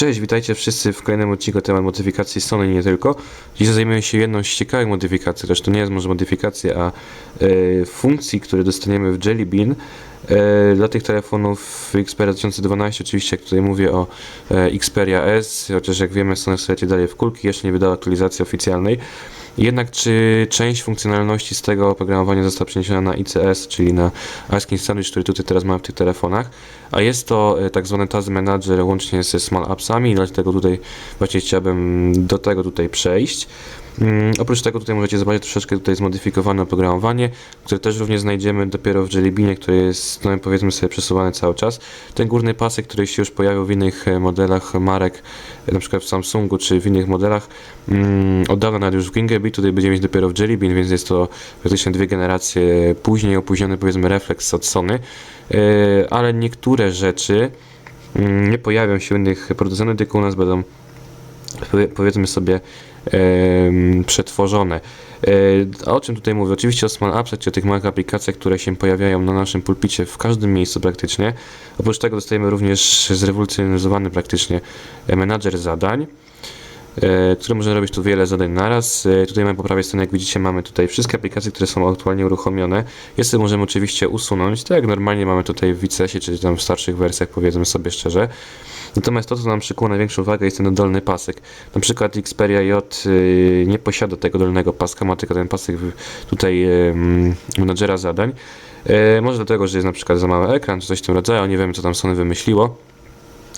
Cześć, witajcie wszyscy w kolejnym odcinku temat modyfikacji Sony nie tylko. Dzisiaj zajmiemy się jedną z ciekawych modyfikacji, zresztą nie jest może modyfikacja, a e, funkcji, które dostaniemy w Jelly Bean dla tych telefonów Xperia 2012, oczywiście jak tutaj mówię o e, Xperia S, chociaż jak wiemy Sony sobie dalej w kulki, jeszcze nie wydała aktualizacji oficjalnej. Jednak czy część funkcjonalności z tego oprogramowania została przeniesiona na ICS, czyli na ASCII Sandwich, który tutaj teraz mamy w tych telefonach, a jest to e, tak zwany Task Manager łącznie ze Small Appsami dlatego tutaj właśnie chciałbym do tego tutaj przejść. Mm, oprócz tego tutaj możecie zobaczyć troszeczkę tutaj zmodyfikowane oprogramowanie, które też również znajdziemy dopiero w Jelly Beanie, które jest no, powiedzmy sobie przesuwane cały czas. Ten górny pasek, który się już pojawił w innych e, modelach marek, e, na przykład w Samsungu czy w innych modelach, mm, od dawna nawet już w Gingaby, tutaj będziemy mieć dopiero w Jelly Bean, więc jest to praktycznie dwie generacje później, opóźniony powiedzmy refleks od Sony, E, ale niektóre rzeczy mm, nie pojawią się w innych producentach, tylko u nas będą powie- powiedzmy sobie przetworzone. E, a o czym tutaj mówię? Oczywiście o Small Appsach, czy tych małych aplikacjach, które się pojawiają na naszym pulpicie w każdym miejscu praktycznie. Oprócz tego dostajemy również zrewolucjonizowany praktycznie e, menadżer zadań. E, który może robić tu wiele zadań naraz. E, tutaj mamy po prawej stronie, jak widzicie, mamy tutaj wszystkie aplikacje, które są aktualnie uruchomione. Jeszcze możemy oczywiście usunąć, tak jak normalnie mamy tutaj w Wicesie, czy tam w starszych wersjach, powiedzmy sobie szczerze. Natomiast to, co nam przykuło największą uwagę, jest ten dolny pasek. Na przykład Xperia J y, nie posiada tego dolnego paska, ma tylko ten pasek tutaj menadżera zadań. E, może dlatego, że jest na przykład za mały ekran, czy coś w tym rodzaju, nie wiem, co tam Sony wymyśliło.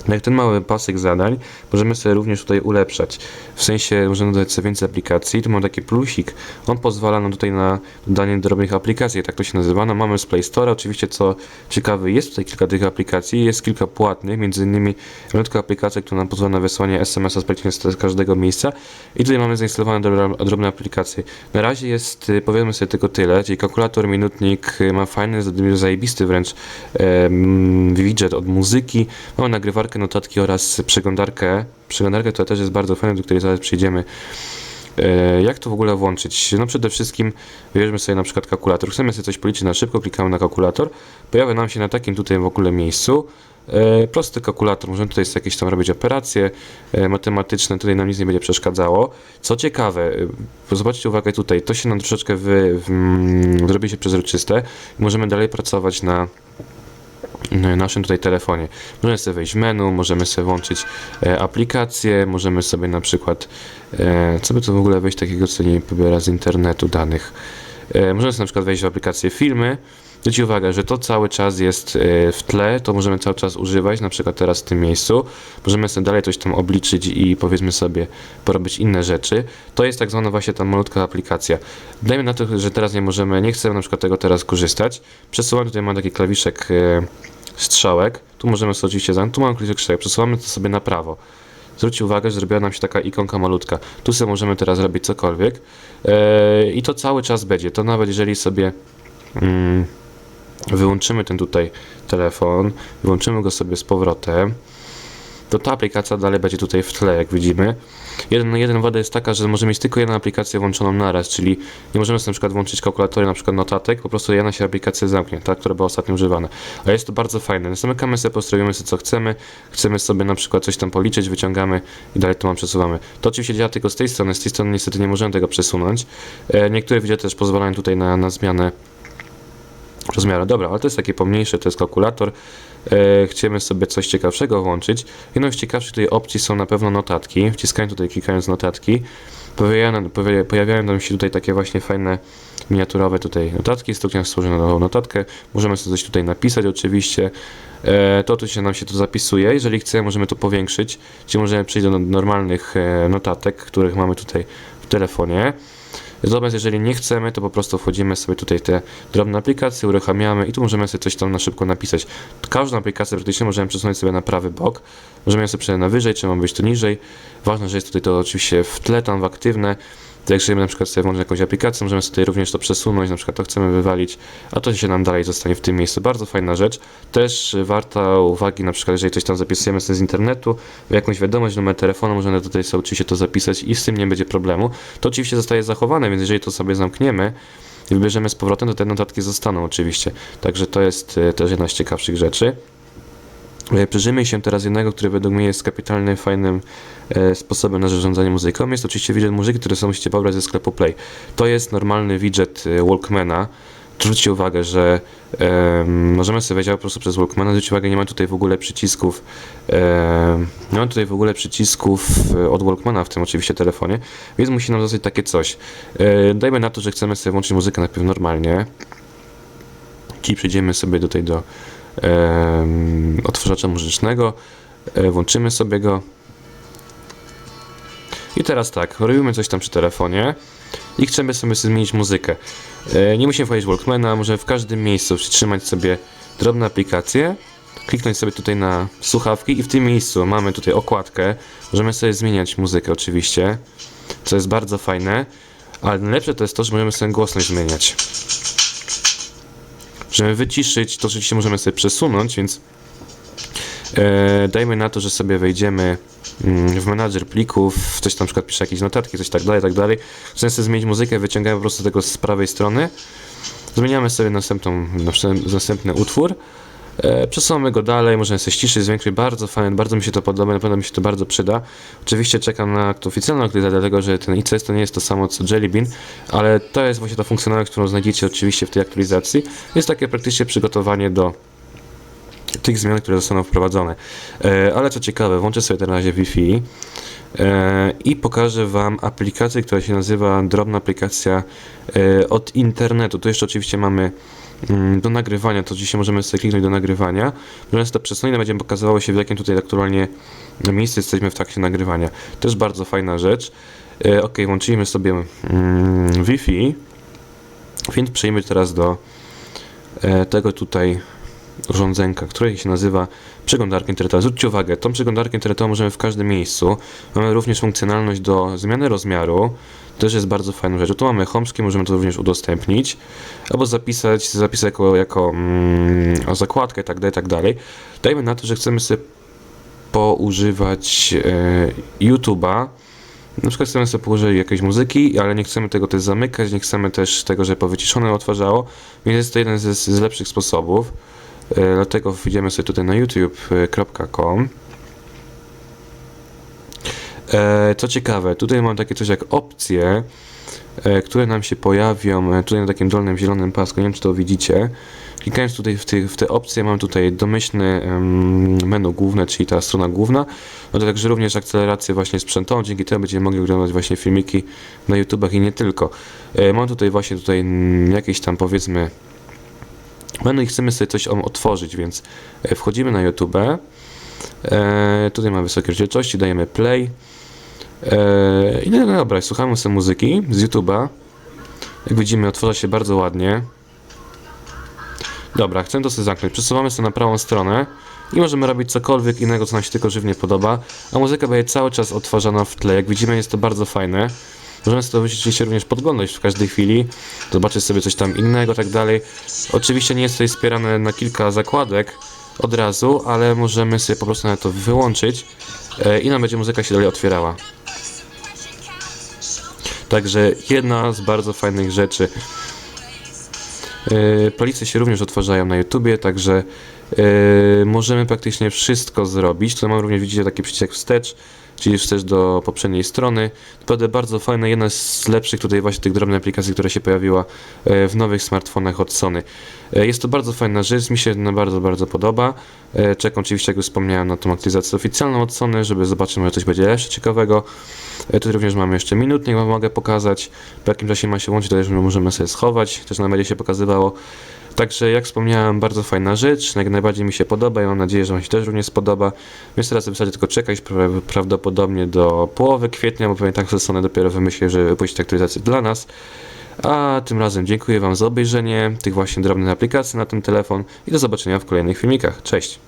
No Jak ten mały pasek zadań możemy sobie również tutaj ulepszać. W sensie możemy dodać sobie więcej aplikacji. Tu mam taki plusik. On pozwala nam tutaj na dodanie drobnych aplikacji, tak to się nazywa. No mamy z Play Store. Oczywiście co ciekawe, jest tutaj kilka tych aplikacji. Jest kilka płatnych, między innymi ręka aplikacja, która nam pozwala na wysłanie SMS-a z z każdego miejsca. I tutaj mamy zainstalowane drobne, aplikacje. Na razie jest y, powiedzmy sobie tylko tyle, czyli kalkulator, minutnik y, ma fajny, zajebisty wręcz em, widget od muzyki. Mamy nagrywarkę, notatki oraz przeglądarkę. Przeglądarkę, która też jest bardzo fajna, do której zaraz przejdziemy. E, Jak to w ogóle włączyć? No przede wszystkim wybierzmy sobie na przykład kalkulator. Chcemy sobie coś policzyć na szybko, klikamy na kalkulator. Pojawia nam się na takim tutaj w ogóle miejscu e, prosty kalkulator. Możemy tutaj jakieś tam robić operacje e, matematyczne, tutaj nam nic nie będzie przeszkadzało. Co ciekawe, zobaczcie uwagę tutaj, to się nam troszeczkę wy, w, mm, zrobi się przezroczyste możemy dalej pracować na naszym tutaj telefonie. Możemy sobie wejść w menu, możemy sobie włączyć e, aplikacje, możemy sobie na przykład, e, co by to w ogóle wejść takiego, co nie pobiera z internetu danych. E, możemy sobie na przykład wejść w aplikację filmy. Zwróćcie uwagę, że to cały czas jest e, w tle, to możemy cały czas używać, na przykład teraz w tym miejscu. Możemy sobie dalej coś tam obliczyć i powiedzmy sobie porobić inne rzeczy. To jest tak zwana właśnie ta malutka aplikacja. Dajmy na to, że teraz nie możemy, nie chcemy na przykład tego teraz korzystać. Przesuwamy, tutaj mam taki klawiszek e, strzałek. Tu możemy sobie oczywiście zamknąć. Tu mamy klawiszek strzałek. Przesuwamy to sobie na prawo. Zwróćcie uwagę, że zrobiła nam się taka ikonka malutka. Tu sobie możemy teraz robić cokolwiek. E, I to cały czas będzie. To nawet jeżeli sobie mm, wyłączymy ten tutaj telefon, wyłączymy go sobie z powrotem, to ta aplikacja dalej będzie tutaj w tle, jak widzimy. Jeden, jeden wada jest taka, że możemy mieć tylko jedną aplikację włączoną naraz, czyli nie możemy sobie na przykład włączyć kalkulatory, na przykład notatek, po prostu jedna się aplikacja zamknie, ta, która była ostatnio używana. A jest to bardzo fajne. Zamykamy sobie, postrojujemy sobie co chcemy, chcemy sobie na przykład coś tam policzyć, wyciągamy i dalej to mam przesuwamy. To oczywiście działa tylko z tej strony, z tej strony niestety nie możemy tego przesunąć. E, niektóre wideo też pozwalają tutaj na, na zmianę rozmiaru. Dobra, ale to jest takie pomniejsze, to jest kalkulator. E, chcemy sobie coś ciekawszego włączyć. Jedną z ciekawszych tutaj opcji są na pewno notatki. Wciskając tutaj, klikając notatki, pojawiają, pojawiają- nam się tutaj takie właśnie fajne miniaturowe tutaj notatki. Których stworzono nową notatkę. Możemy sobie coś tutaj napisać oczywiście. E, to tu się nam się to zapisuje. Jeżeli chcemy, możemy to powiększyć, czyli możemy przejść do normalnych e, notatek, których mamy tutaj w telefonie. Natomiast jeżeli nie chcemy, to po prostu wchodzimy sobie tutaj te drobne aplikacje, uruchamiamy i tu możemy sobie coś tam na szybko napisać. Każdą aplikację praktycznie możemy przesunąć sobie na prawy bok. Możemy ją sobie przesunąć na wyżej, czy ma być to niżej. Ważne, że jest tutaj to oczywiście w tle, tam w aktywne. Jeżeli na przykład sobie włączyć jakąś aplikację, możemy sobie również to przesunąć, na przykład to chcemy wywalić, a to się nam dalej zostanie w tym miejscu. Bardzo fajna rzecz. Też warta uwagi, na przykład jeżeli coś tam zapisujemy sobie z internetu, jakąś wiadomość, numer telefonu, możemy tutaj sobie oczywiście to zapisać i z tym nie będzie problemu. To oczywiście zostaje zachowane, więc jeżeli to sobie zamkniemy i wybierzemy z powrotem, to te notatki zostaną oczywiście. Także to jest y, też jedna z ciekawszych rzeczy. E, Przyjrzyjmy się teraz jednego, który według mnie jest kapitalnym, fajnym e, sposobem na zarządzanie muzyką. Jest oczywiście widget muzyki, który sobie musicie pobrać ze sklepu Play. To jest normalny widget e, Walkmana. Zwróćcie uwagę, że em, możemy sobie wejść po prostu przez Walkmana. Zwróćcie uwagę, nie ma tutaj w ogóle przycisków. em, nie ma tutaj w ogóle przycisków e, od Walkmana w tym oczywiście telefonie, więc musi nam zostać takie coś. E, dajmy na to, że chcemy sobie włączyć muzykę najpierw normalnie. Czyli przejdziemy sobie tutaj do odtwarzacza muzycznego, e, włączymy sobie go. I teraz tak, robimy coś tam przy telefonie i chcemy sobie zmienić muzykę. E, nie musimy wchodzić Walkmana, możemy w każdym miejscu przytrzymać sobie drobne aplikacje, kliknąć sobie tutaj na słuchawki i w tym miejscu mamy tutaj okładkę. Możemy sobie zmieniać muzykę oczywiście, co jest bardzo fajne, ale najlepsze to jest to, że możemy sobie głośność zmieniać. Żeby wyciszyć, to oczywiście możemy sobie przesunąć, więc e, dajmy na to, że sobie wejdziemy mm, w menadżer plików, coś tam na przykład pisze jakieś notatki, coś tak dalej, tak dalej. Chcemy sobie zmienić muzykę, wyciągamy po prostu tego z prawej strony. Zmieniamy sobie następną, następ- następny utwór. E, przesuwamy go dalej, możemy sobie ściszyć, zwiększyć. Bardzo fajne, bardzo mi się to podoba, na pewno mi się to bardzo przyda. Oczywiście czekam na aktualizację, dlatego że ten ICS to nie jest to samo co Jelly Bean, ale to jest właśnie ta funkcjonalność, którą znajdziecie oczywiście w tej aktualizacji. Jest takie praktycznie przygotowanie do tych zmian, które zostaną wprowadzone. E, ale co ciekawe, włączę sobie teraz Wi-Fi e, i pokażę Wam aplikację, która się nazywa drobna aplikacja od internetu. Tu jeszcze oczywiście mamy do nagrywania, to dzisiaj możemy sobie kliknąć do nagrywania. Możemy to przesunąć, będzie pokazywało się w jakim tutaj aktualnie miejscu jesteśmy w trakcie nagrywania. Też bardzo fajna rzecz. E, ok, włączymy sobie mm, Wi-Fi, więc przejdziemy teraz do e, tego tutaj urządzenka, które się nazywa przeglądarka internetowa. Zwróćcie uwagę, tą przeglądarkę internetową możemy w każdym miejscu. Mamy również funkcjonalność do zmiany rozmiaru. Też jest bardzo fajną rzeczą. Tu mamy homeskie, możemy to również udostępnić. Albo zapisać, zapisać jako, jako mm, zakładkę i tak dalej, tak. Dajmy na to, że chcemy sobie poużywać e, YouTube'a. Na przykład chcemy sobie położyć jakieś muzyki, ale nie chcemy tego też zamykać, nie chcemy też tego, żeby powyciszone odtwarzało, więc jest to jeden z, z lepszych sposobów. E, Dlatego wejdziemy sobie tutaj na youtube.com. E, Co ciekawe, tutaj mam takie coś jak opcje, e, które nam się pojawią tutaj na takim dolnym zielonym pasku, nie wiem czy to widzicie. Klikając tutaj w, ty, w te opcje mam tutaj domyślne menu główne, czyli ta strona główna, no to także również akcelerację właśnie sprzętową, dzięki temu będziemy mogli oglądać właśnie filmiki na YouTubach i nie tylko. Mam tutaj właśnie tutaj jakieś tam powiedzmy menu i chcemy sobie coś otworzyć, więc e, wchodzimy na YouTube. E, tutaj mamy wysokie rozdzielczości, dajemy play. E, I no, no dobra, słuchamy sobie muzyki z YouTube'a. Jak widzimy, otworza się bardzo ładnie. Dobra, chcę to sobie zamknąć. Przesuwamy sobie na prawą stronę i możemy robić cokolwiek innego, co nam się tylko żywnie podoba. A muzyka będzie cały czas odtwarzana w tle. Jak widzimy, jest to bardzo fajne. Możemy sobie to oczywiście również podglądać w każdej chwili, zobaczyć sobie coś tam innego, tak dalej. Oczywiście nie jest tutaj wspierane na kilka zakładek od razu, ale możemy sobie po prostu na to wyłączyć e, i nam będzie muzyka się dalej otwierała. Także jedna z bardzo fajnych rzeczy. Yy, Policje się również odtwarzają na YouTubie, także yy, możemy praktycznie wszystko zrobić. Tutaj mam również, widzicie, taki przycisk wstecz, czyli wstecz do poprzedniej strony. Naprawdę bardzo fajna, jedna z lepszych tutaj właśnie tych drobnych aplikacji, która się pojawiła yy, w nowych smartfonach od Sony. Yy, Jest to bardzo fajna rzecz, mi się ona bardzo, bardzo podoba. Yy, Czekam oczywiście, jak już wspomniałem, na tą aktualizację oficjalną od Sony, żeby zobaczyć, może coś będzie jeszcze ciekawego. E, Tu również mamy jeszcze minutnik, wam mogę pokazać. Po jakim czasie ma się łączyć, to też możemy sobie schować. Też nam będzie się pokazywało. Także jak wspomniałem, bardzo fajna rzecz. Jak najbardziej mi się podoba i mam nadzieję, że Wam się też również spodoba. Więc teraz w zasadzie tylko czekać pra- prawdopodobnie do połowy kwietnia, bo pewnie tak ze strony dopiero wymyślił, że wypuścić aktualizację dla nas. A tym razem dziękuję Wam za obejrzenie tych właśnie drobnych aplikacji na ten telefon i do zobaczenia w kolejnych filmikach. Cześć!